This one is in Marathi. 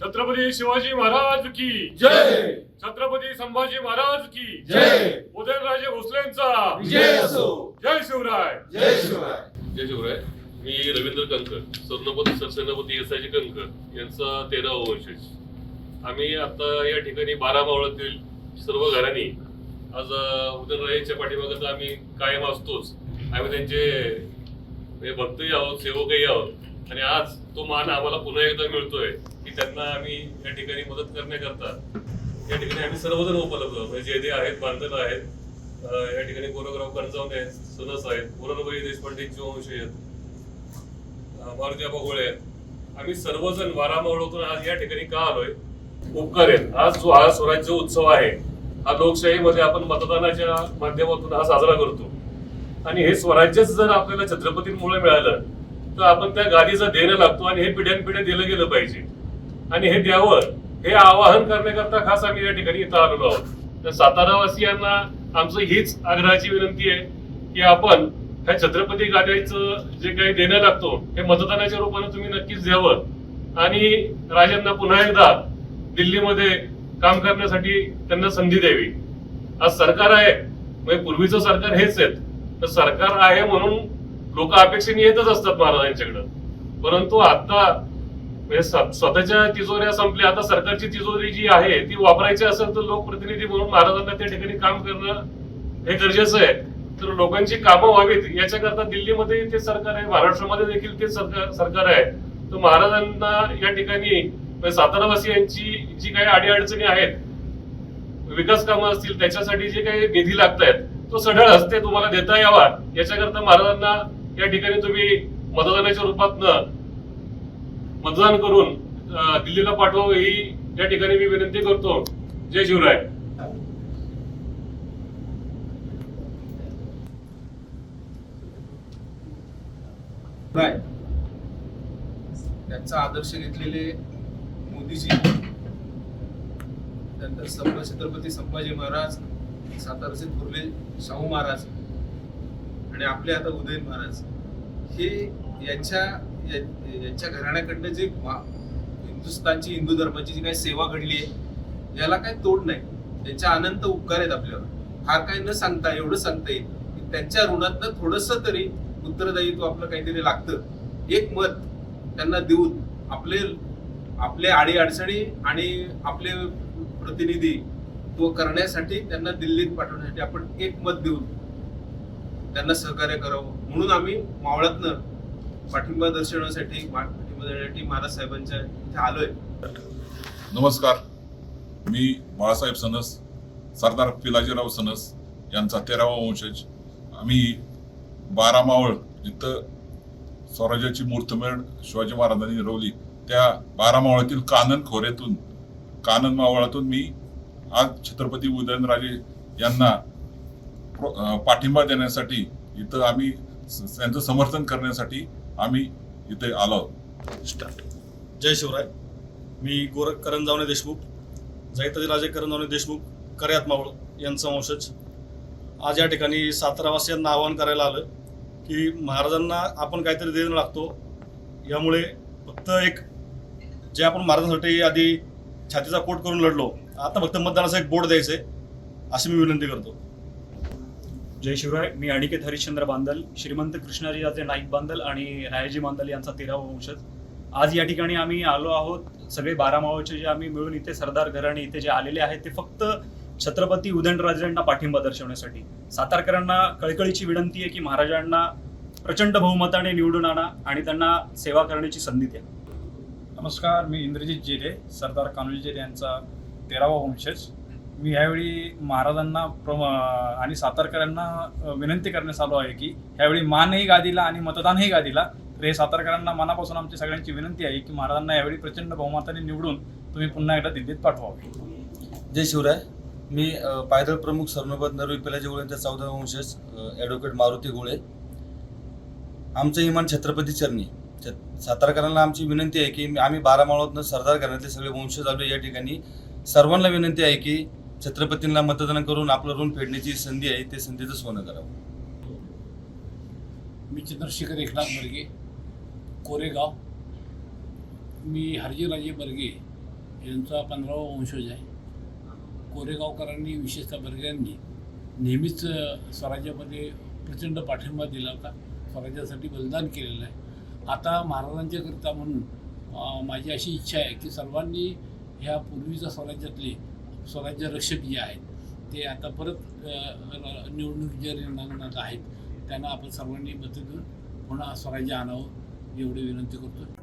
छत्रपती शिवाजी महाराज की जय! छत्रपती संभाजी महाराज की जय! उदयनराजे भोसलेंचा विजय असो! जय शिवराय! जय शिवराय! जय शिवराय! मी रवींद्र कंकर सरनोपती सरसेनापती एस आयचे कंकर यांचा तेरावा वंशज. आम्ही आता या ठिकाणी बारा मावळातील सर्व घरांनी आज उदयनराजेंच्या पाठीमागे तर आम्ही कायम असतोच. आम्ही त्यांचे हे भक्तही आहोत सेवकही आहोत. आणि आज तो मान आम्हाला पुन्हा एकदा मिळतोय की त्यांना आम्ही या ठिकाणी मदत करण्याकरता या ठिकाणी आम्ही सर्वजण उपलब्ध म्हणजे जे जे आहेत बांधल आहेत या ठिकाणी गोरखराव कणजावणे आहेत सुनस आहेत पुरणबाई देशपांडेंचे वंश आहेत मारुतीबा गोळे आहेत. आम्ही सर्वजण वारामावळतून आज या ठिकाणी का आलोय? उपकार आहेत. आज जो हा स्वराज्य उत्सव आहे हा लोकशाहीमध्ये आपण मतदानाच्या माध्यमातून हा साजरा करतो. आणि हे स्वराज्यच जर आपल्याला छत्रपतींमुळे मिळालं तर आपण त्या गादीचं देणं लागतो आणि हे पिढ्यानपिढ्या दिलं गेलं पाहिजे. आणि हे द्यावं हे आवाहन करण्याकरता खास आम्ही या ठिकाणी इथं आलेलो आहोत. तर सातारावासियांना आमचं हीच आग्रहाची विनंती आहे की आपण ह्या छत्रपती गाद्याचं जे काही देणं लागतो हे मतदानाच्या रूपाने तुम्ही नक्कीच द्यावं. आणि राजांना पुन्हा एकदा दिल्लीमध्ये काम करण्यासाठी त्यांना संधी द्यावी. आज सरकार आहे म्हणजे पूर्वीचं सरकार हेच आहेत. तर सरकार आहे म्हणून लोक अपेक्षेने येतच असतात महाराजांच्याकडं. परंतु आता म्हणजे स्वतःच्या तिजोऱ्या संपल्या आता सरकारची तिजोरी जी आहे ती वापरायची असेल तर लोकप्रतिनिधी म्हणून महाराजांना त्या ठिकाणी काम करणं हे गरजेचं आहे. तर लोकांची कामं व्हावीत याच्याकरता दिल्लीमध्ये ते सरकार आहे महाराष्ट्रामध्ये देखील ते सरकार सरकार आहे. तर महाराजांना या ठिकाणी म्हणजे सातारावासियांची जी काही अडीअडचणी आहेत विकास कामं असतील त्याच्यासाठी जे काही निधी लागत आहेत तो सढळ हस्ते तुम्हाला देता यावा. याच्याकरता महाराजांना या ठिकाणी तुम्ही मतदानाच्या रूपात मतदान करून दिल्लीला पाठवावं ही या ठिकाणी मी विनंती करतो. जय शिवराय. राय. त्यांचा आदर्श घेतलेले मोदीजी त्यानंतर छत्रपती संभाजी महाराज सातारचे थोरले शाहू महाराज आणि आपले आता उदय महाराज हे यांच्या यांच्या घराण्याकडनं जे हिंदुस्थानची हिंदू धर्माची जी काही सेवा घडली आहे याला काही तोड नाही. त्यांच्या अनंत उपकार आहेत आपल्यावर. फार काही न सांगता एवढं सांगता येईल की त्यांच्या ऋणातनं थोडस तरी उत्तरदायित्व आपलं काहीतरी लागतं. एक मत त्यांना देऊन आपले आपले आडी अडचणी आणि आपले प्रतिनिधी तो करण्यासाठी त्यांना दिल्लीत पाठवण्यासाठी आपण एक मत देऊन त्यांना सहकार्य करावं. म्हणून आम्ही मावळातनं पाठिंबा दर्शवण्यासाठी पाठिंबा देण्यासाठी महाराज साहेबांच्या इथे आलोय. नमस्कार. मी बाळासाहेब सनस सरदार पिलाजीराव सनस यांचा तेरावा वंशज. आम्ही बारा मावळ जिथं स्वराज्याची मूर्तमेढ शिवाजी महाराजांनी रवली त्या बारा मावळातील कानन खोऱ्यातून कानन मावळातून मी आज छत्रपती उदयनराजे यांना पाठिंबा देण्यासाठी इथं आम्ही स- त्यांचं समर्थन करण्यासाठी आम्ही इथे आलो आहोत. स्टार्ट जय शिवराय. मी गोरख करंजावणे देशमुख. जैताजी राजे करंजावणे देशमुख करयात मावळ यांचा वंशज. आज या ठिकाणी सातारावासियांना आवाहन करायला आलं की महाराजांना आपण काहीतरी देणं लागतो. यामुळे फक्त एक जे आपण महाराजांसाठी आधी छातीचा कोट करून लढलो आता फक्त मतदानाचा एक बोर्ड द्यायचं आहे अशी मी विनंती करतो. जय शिवराय. मी अनिकेत हरिश्चंद्र बांदल श्रीमंत कृष्णाजीराजे नाईक बांदल आणि रायाजी बांदल यांचा तेरावा वंशज. आज या ठिकाणी आम्ही आलो आहोत. सगळे बारा मावळचे जे आम्ही मिळून इथे सरदार घराणे इथे जे आलेले आहेत ते फक्त छत्रपती उदयनराजेंना पाठिंबा दर्शवण्यासाठी. सातारकरांना कळकळीची विनंती आहे की महाराजांना प्रचंड बहुमताने निवडून आणा आणि त्यांना सेवा करण्याची संधी द्या. नमस्कार मी इंद्रजित जिरे सरदार कान्होजी जिरे यांचा तेरावा वंशज. मी ह्यावेळी महाराजांना प्रम आणि सातारकरांना विनंती करण्यास आलो आहे की ह्यावेळी मानही गादीला आणि मतदानही गादीला. तर हे सातारकरांना मनापासून आमची सगळ्यांची विनंती आहे की महाराजांना यावेळी प्रचंड बहुमताने निवडून तुम्ही पुन्हा एकदा दिल्लीत पाठवावे जय शिवराय. मी पायदळ प्रमुख सरनोबत नरवी पिलाजी गोळ्यांचा चौदा वंशज ॲडव्होकेट मारुती गोळे. आमचं इमान छत्रपती चरणी. सातारकरांना आमची विनंती आहे की आम्ही बारा मावळातनं सरदार घराण्यातले सगळे वंशज आलो या ठिकाणी. सर्वांना विनंती आहे की छत्रपतींना मतदान करून आपलं ऋण फेडण्याची संधी आहे ते संधीचं सोनं करावं. मी चंद्रशेखर एकनाथ बर्गे कोरेगाव. मी हरजीराजे बर्गे यांचा पंधरावा वंशज आहे. कोरेगावकरांनी विशेषतः बर्ग्यांनी नेहमीच स्वराज्यामध्ये प्रचंड पाठिंबा दिला होता. स्वराज्यासाठी बलिदान केलेलं आहे. आता महाराजांच्याकरिता म्हणून माझी अशी इच्छा आहे की सर्वांनी ह्या पूर्वीच्या स्वराज्यातले स्वराज्य रक्षक जे आहेत ते आता परत निवडणूक जे रिंगणात आहेत त्यांना आपण सर्वांनी मत देऊन पुन्हा स्वराज्य आणावं एवढी विनंती करतो